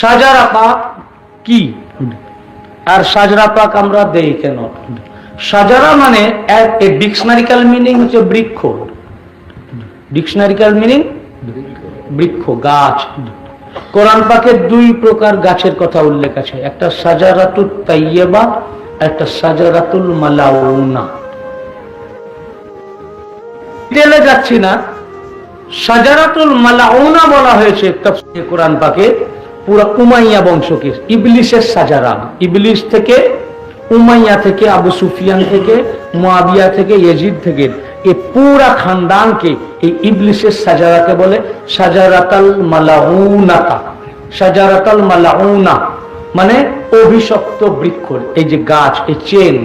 Shajara পাক কি? আর পাক আমরা দেই কেন সাজারা মানে ডিকশনারিক্যাল মিনিং হচ্ছে বৃক্ষ। Dictionarical meaning? বৃক্ষ, গাছ। কোরআন পাকের দুই প্রকার গাছের কথা উল্লেখ আছে। একটা সাজারাতুল তাইয়েবা একটা সাজারাতুল মালাউনা। ডিটেলে যাচ্ছি না। সাজারাতুল মালাউনা বলা হয়েছে কোরআন পাকে। পুরো উমাইয়া বংশকে ইবলিসের সাজারা ইবলিস থেকে উমাইয়া থেকে, আবু সুফিয়ান থেকে, মুয়াবিয়া থেকে, ইয়েজিদ থেকে এই পুরা খানদানকে এই ইবলিসের সাজারাকে বলে সাজারাতাল মালাউনাতা। সাজারাতাল মালাউনা মানে অভিশপ্ত বৃক্ষ, এই যে গাছ, এই চেন।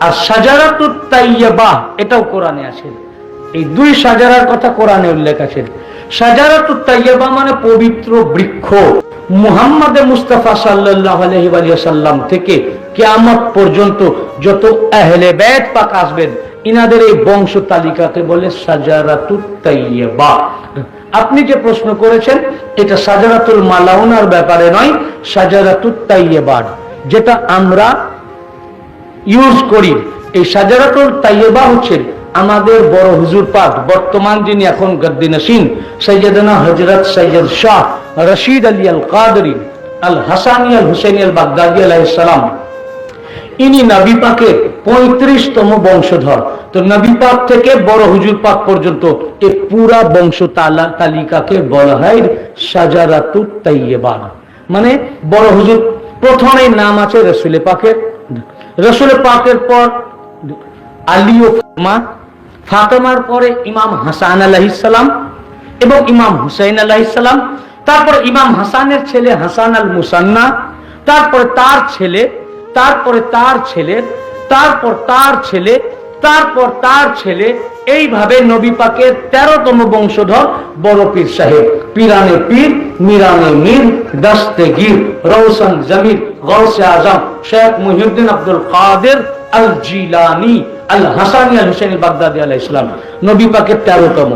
আর সাজারাতুত তাইয়াবা এটাও কোরআনে আছে। এই দুই সাজারার কথা কোরআনে উল্লেখ আছে। মানে পবিত্র বৃক্ষ। মুহাম্মদ মুস্তাফা থেকে পর্যন্ত যত পাক আসবেন, ইনাদের এই বংশ তালিকাকে বলে আপনি যে প্রশ্ন করেছেন, এটা সাজারাতুল মালাউনার ব্যাপারে নয় সাজারাতুত তাইয়াবার যেটা আমরা ইউজ করি, এই সাজারাতুল তাইয়েবা হচ্ছে আমাদের বড় হুজুর পাক, বর্তমান যিনি এখন গদ্দিনসীন সৈয়দনা হজরত সৈয়দ শাহ রশিদ আলী আল কাদরি আল হাসানি আল হুসেন আল বাগদাদি আলাইসালাম ইনি নবী পাকের পঁয়ত্রিশতম বংশধর। তো নবী পাক থেকে বড় হুজুর পাক পর্যন্ত এই পুরা বংশ তালা তালিকাকে বলা হয় সাজারাতুত তাইয়েবা মানে বড় হুজুর প্রথমে নাম আছে রসুলে পাকের। রসুল পাকের পর আলী ও ফাতেমা ফাতেমার পরে ইমাম হাসান আলাহিসাল্লাম এবং ইমাম হুসাইন আলাহিসাল্লাম তারপর ইমাম হাসানের ছেলে হাসান আল মুসান্না, তারপরে তার ছেলে, তারপরে তার ছেলে, তারপর তার ছেলে, তারপর তার ছেলে, এইভাবে নবী পাকের তেরোতম বংশধর বড় পীর সাহেব। পিরানে পীর, মিরানে মীর, দস্তে গির রৌশন জমির গৌসে আজম, শেখ মুহিউদ্দিন আব্দুল কাদের আল জিলানি আল হাসানি আল হুসেন বাগদাদি আলাহ ইসলাম নবী পাকের তেরোতম।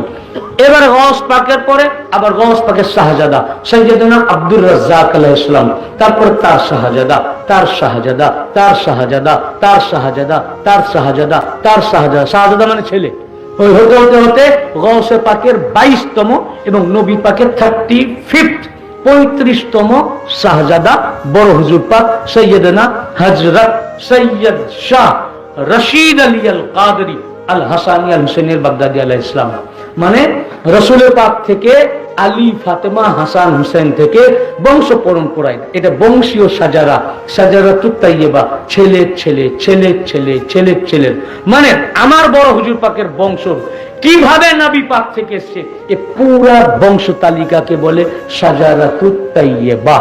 এবার গস পাকের পরে আবার গস পাকের শাহজাদা সৈয়দনা আব্দুর রাজ্জাক আলাহ ইসলাম তারপর তার শাহজাদা তার শাহজাদা তার শাহজাদা তার শাহজাদা তার শাহজাদা তার শাহজাদা শাহজাদা মানে ছেলে। ওই হতে হতে হতে গৌসে পাকের বাইশতম এবং নবী পাকের থার্টি ফিফথ পঁয়ত্রিশতম শাহজাদা, বড় হুজুর পাক সৈয়দনা হজরত সৈয়দ শাহ। রশিদ আলী আল কাদরি আল হাসানি আল হুসেনের বাগদাদি আলাহ ইসলাম মানে রসুলের পাক থেকে আলী, ফাতেমা, হাসান হুসেন থেকে বংশ পরম্পরায়। এটা বংশীয় সাজারা সাজারা তুত্তাইয়েবা ছেলের ছেলে ছেলের ছেলে ছেলের ছেলের মানে আমার বড় হুজুর পাকের বংশ। কীভাবে নবী পাক থেকে এসছে? এ পুরা বংশ তালিকাকে বলে সাজারা তুত্তাইয়েবা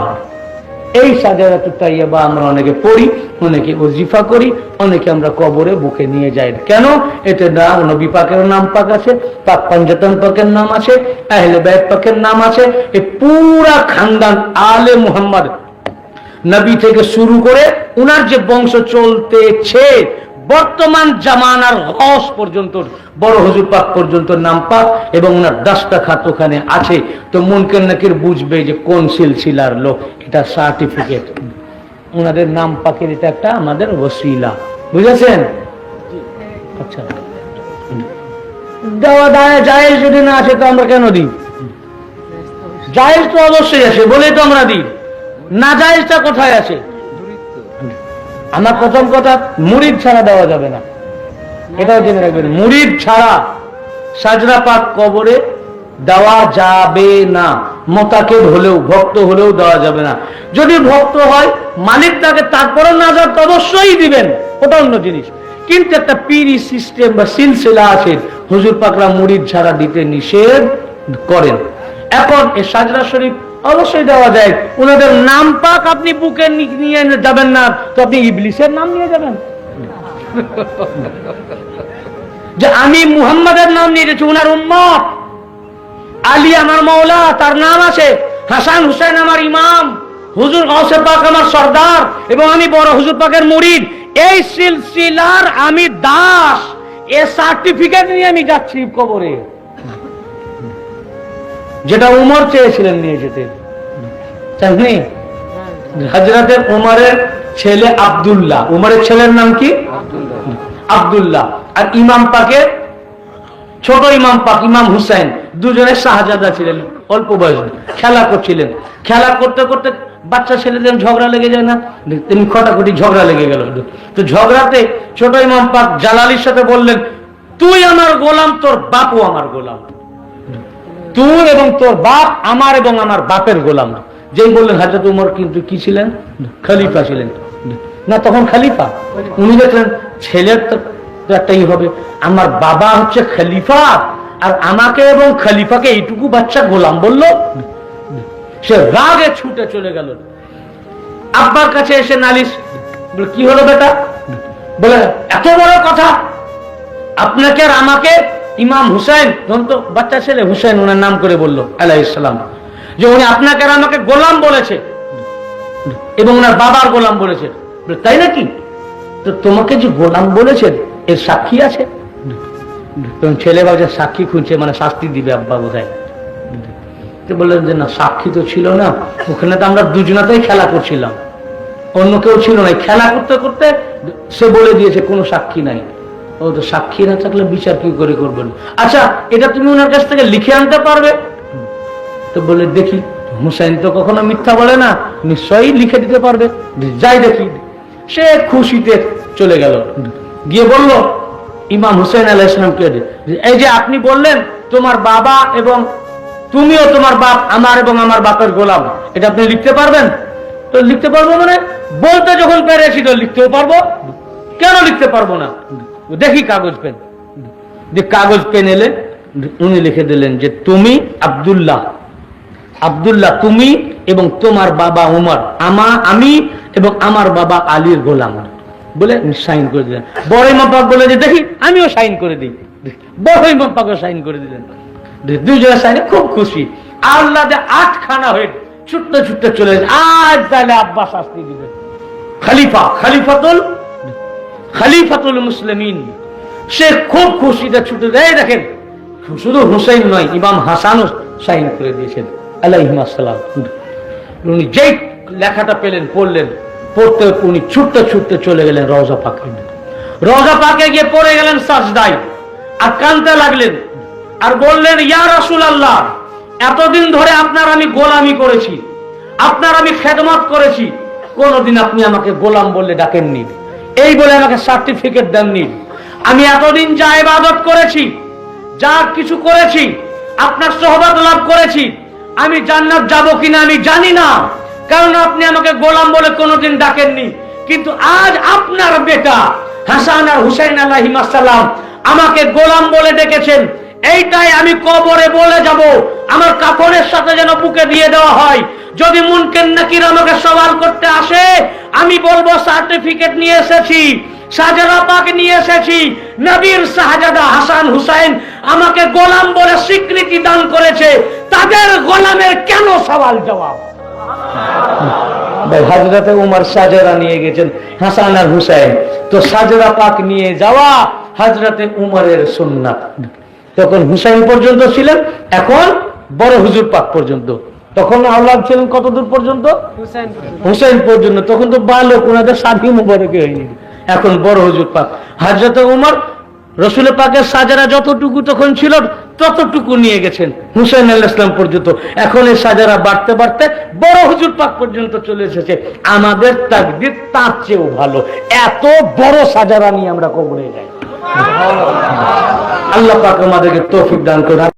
এই সাজারাতু তাইয়াবা আমরা অনেকে পড়ি, অনেকে ওজিফা করি, অনেকে আমরা কবরে বুকে নিয়ে যাই। কেন? এতে নাম নবী পাকের নাম পাক আছে, পাক পঞ্চতন পাকের নাম আছে, আহলে বাইত পাকের নাম আছে এই পুরা খানদান আলে মুহাম্মদ। নবী থেকে শুরু করে উনার যে বংশ চলতেছে, বর্তমান জামানার হস পর্যন্ত, বড় হুজুর পাক পর্যন্ত নাম পাক এবং ওনার দশটা খাত ওখানে আছে। তো মুনকের নাকির বুঝবে যে কোন সিলসিলার লোক। এটা সার্টিফিকেট। ওনাদের নাম পাকের এটা একটা আমাদের ওসিলা। বুঝেছেন? আচ্ছা। দেওয়া দায় জায়েজ যদি না আছে তো আমরা কেন দিই? জায়েজ তো অবশ্যই বলেই তো আমরা দিই। না জায়েজটা কোথায় আছে আমার প্রথম কথা মুড়িদ ছাড়া দেওয়া যাবে না। এটাও জেনে রাখবেন মুড়িদ ছাড়া সাজরা পাক কবরে দেওয়া যাবে না। মোতাকেব হলেও, ভক্ত হলেও দেওয়া যাবে না। যদি ভক্ত হয়, মালিক তাকে তারপরে নাজার তো অবশ্যই দিবেন। ওটা অন্য জিনিস। কিন্তু একটা পিরি সিস্টেম বা সিলসিলা আছে, হুজুর পাকরা মুড়িদ ছাড়া দিতে নিষেধ করেন। এখন এ সাজরা শরীফ অবশ্যই দেওয়া যায়। ওনাদের নাম পাক আপনি বুকে নিয়ে যাবেন না, তো আপনি ইবলিসের নাম নিয়ে যাবেন। যে আমি মুহাম্মাদের নাম নিয়ে গেছি ওনার উম্মত। আলী আমার মৌলা, তার নাম আছে হাসান হুসেন আমার ইমাম, হুজুর গৌসে পাক আমার সর্দার, এবং আমি বড় হুজুর পাকের মুরিদ। এই সিলসিলার আমি দাস, এ সার্টিফিকেট নিয়ে আমি যাচ্ছি কবরে। যেটা উমর চেয়েছিলেন নিয়ে যেতে। জানি হজরতে উমরের ছেলে আব্দুল্লাহ। উমরের ছেলের নাম কি? আব্দুল্লাহ। আর ইমাম পাকের ছোট ইমাম, পাক ইমাম হুসাইন দুজনে শাহজাদা ছিলেন, অল্প বয়স। খেলা করছিলেন। খেলা করতে করতে বাচ্চা ছেলেদের ঝগড়া লেগে যায় না? তিনি খটাখটি ঝগড়া লেগে গেল তো ঝগড়াতে ছোট ইমাম পাক জালালির সাথে বললেন, তুই আমার গোলাম, তোর বাপও আমার গোলাম। তুই এবং তোর বাপ আমার এবং আমার বাপের গোলাম। যেই বললেন, হাজরত উমর কিন্তু কি ছিলেন? খালিফা ছিলেন। না, তখন খালিফা। উনি দেখলেন, ছেলের তো তো হবে, আমার বাবা হচ্ছে খলিফা, আর আমাকে এবং খলিফাকে এইটুকু বাচ্চা গোলাম বলল। সে রাগে ছুটে চলে গেল। আব্বার কাছে এসে নালিশ, বলে, কি হলো বেটা? বলে, এত বড় কথা। আপনাকে আর আমাকে ইমাম হুসাইন তখন তো বাচ্চা ছেলে হুসাইন ওনার নাম করে বলল আলাহ ইসলাম যে উনি আপনাকে আর আমাকে গোলাম বলেছে এবং ওনার বাবার গোলাম বলেছে। তাই নাকি? তো তোমাকে যে গোলাম বলেছেন এর সাক্ষী আছে? তখন ছেলে বাজে সাক্ষী খুঁজছে মানে শাস্তি দিবে আব্বা বোধহয়। বললেন যে, না, সাক্ষী তো ছিল না। ওখানে তো আমরা দুজনাতেই খেলা করছিলাম। অন্য কেউ ছিল না। খেলা করতে করতে সে বলে দিয়েছে, কোনো সাক্ষী নাই। ও তো সাক্ষী না থাকলে বিচার কি করে করবেন? আচ্ছা এটা তুমি ওনার কাছ থেকে লিখে আনতে পারবে? তো বলে, দেখি, হুসাইন তো কখনো মিথ্যা বলে না। নিশ্চয়ই লিখে দিতে পারবে। যাই দেখি। সে খুশিতে চলে গেল। গিয়ে বলল, ইমাম হুসেন আলাহ ইসলামকে এই যে আপনি বললেন, তোমার বাবা এবং তুমিও তোমার বাপ, আমার এবং আমার বাপের গোলাম। এটা আপনি লিখতে পারবেন? তো লিখতে পারব মানে বলতে যখন পেরেছি তো লিখতেও পারব। কেন লিখতে পারব না? দেখি কাগজ পেন। যে কাগজ পেন এলে উনি লিখে দিলেন যে, তুমি আব্দুল্লাহ আব্দুল্লাহ তুমি এবং তোমার বাবা উমর, আমা, আমি এবং আমার বাবা আলীর গোলাম। বলে সাইন করে দিলেন। বড় ইমাম পাক বলে যে দেখি, আমিও সাইন করে দিই। বড় ইমাম পাকও সাইন করে দিলেন। দুজনে সাইনে খুব খুশি। আল্লাহ আটখানা হয়ে ছুটতে ছুটতে চলে আজ তাহলে আব্বা শাস্তি দিবেন খালিফা, খালিফাতুল খালিফাতুল মুসলিমিন। সে খুব খুশিতে ছুটে দেয় দেখেন, শুধু হুসেন নয়, ইমাম হাসানও সাইন করে দিয়েছেন। আলাইহিমাসালাম উনি যেই লেখাটা পেলেন, পড়লেন। পড়তে উনি ছুটতে ছুটতে চলে গেলেন রওজা পাকে। রওজা পাকে গিয়ে পড়ে গেলেন সাজদাই আর কানতে লাগলেন। আর বললেন, ইয়া রাসূল আল্লাহ এতদিন ধরে আপনার আমি গোলামি করেছি। আপনার আমি খেদমত করেছি। কোনদিন আপনি আমাকে গোলাম বললে ডাকেননি। এই বলে আমাকে সার্টিফিকেট দেননি। আমি এতদিন যা ইবাদত করেছি, যা কিছু করেছি, আপনার সহবাদ লাভ করেছি, আমি জান্নাত যাব কিনা আমি জানি না। কারণ আপনি আমাকে গোলাম বলে কোনোদিন ডাকেননি। কিন্তু আজ আপনার বেটা হাসান আর হুসাইন আল্লাহিমাসাল্লাম আমাকে গোলাম বলে ডেকেছেন। এইটাই আমি কবরে বলে যাব। আমার কাপড়ের সাথে যেন বুকে দিয়ে দেওয়া হয়। যদি মুনকেন নাকির আমাকে সওয়াল করতে আসে, আমি বলব সার্টিফিকেট নিয়ে এসেছি শাহজাদা পাক নিয়ে এসেছি। নবীর শাহজাদা হাসান হুসাইন আমাকে গোলাম বলে স্বীকৃতি দান করেছে। তাদের গোলামের কেন সওয়াল জবাব? হাজরাতে উমার সাজেরা নিয়ে গেছেন। হাসান আর হুসাইন তো সাজেরা পাক নিয়ে যাওয়া হাজরাতে উমারের সুন্নাত। তখন হুসাইন পর্যন্ত ছিলেন এখন বড় হুজুর পাক পর্যন্ত। তখন ছিলেন কতদূর পর্যন্ত? হুসাইন পর্যন্ত। তখন তো বালক ওনাদের স্বাধীন মুবারকে হয়নি। এখন বড় হুজুর পাক। হাজরত উমর রসুল পাকের সাজারা যতটুকু তখন ছিল ততটুকু নিয়ে গেছেন হুসেন আল ইসলাম পর্যন্ত। এখন এই সাজারা বাড়তে বাড়তে বড় হুজুর পাক পর্যন্ত চলে এসেছে। আমাদের তাকদির তার চেয়েও ভালো। এত বড় সাজারা নিয়ে আমরা কবরে যাই। আল্লাহ পাক আমাদেরকে তৌফিক দান করে